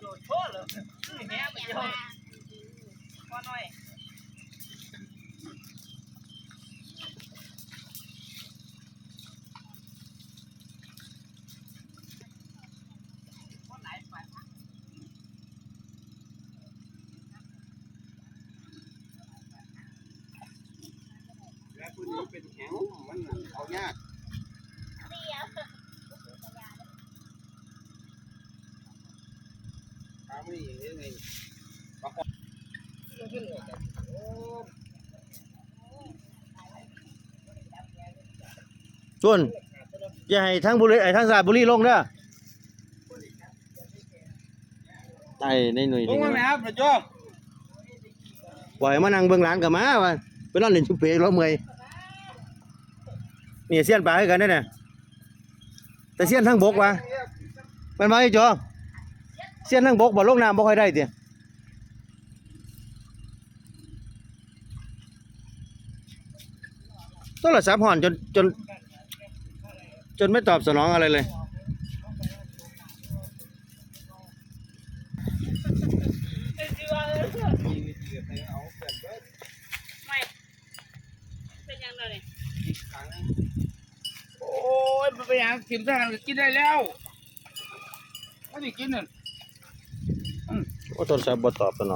โดดโชว์เลยแม่ไปเดียวว่าน้อยแล้วคุณมันเป็นแข็งมันเอายากทำไม่เห็นไง ส่วนอย่าให้ทั้งบุรีไอ้ทั้งสระบุรีลงเด้อไอ้ในหน่วยลงนี่มาไหมครับพระเจ้าปล่อยมานั่งเบิ่งหลังกับมาว่าไปนอนเล่นชุบเพลแล้วเมื่อยนี่เสี้ยนปลาให้กันได้เนี่ยแต่เสี้ยนทั้งบกวะมันมาไอ้จอ เสี้ยนทั้งบกบ่ลงน้ำบ่ค่อยได้ติโทรศัพท์ห่อนจนจน จนไม่ตอบสนองอะไรเลย ไม่เป็นยังไงโอ้ยมันไปหากินทางกินได้แล้วไม่ได้กินน่ะ โอ้โทร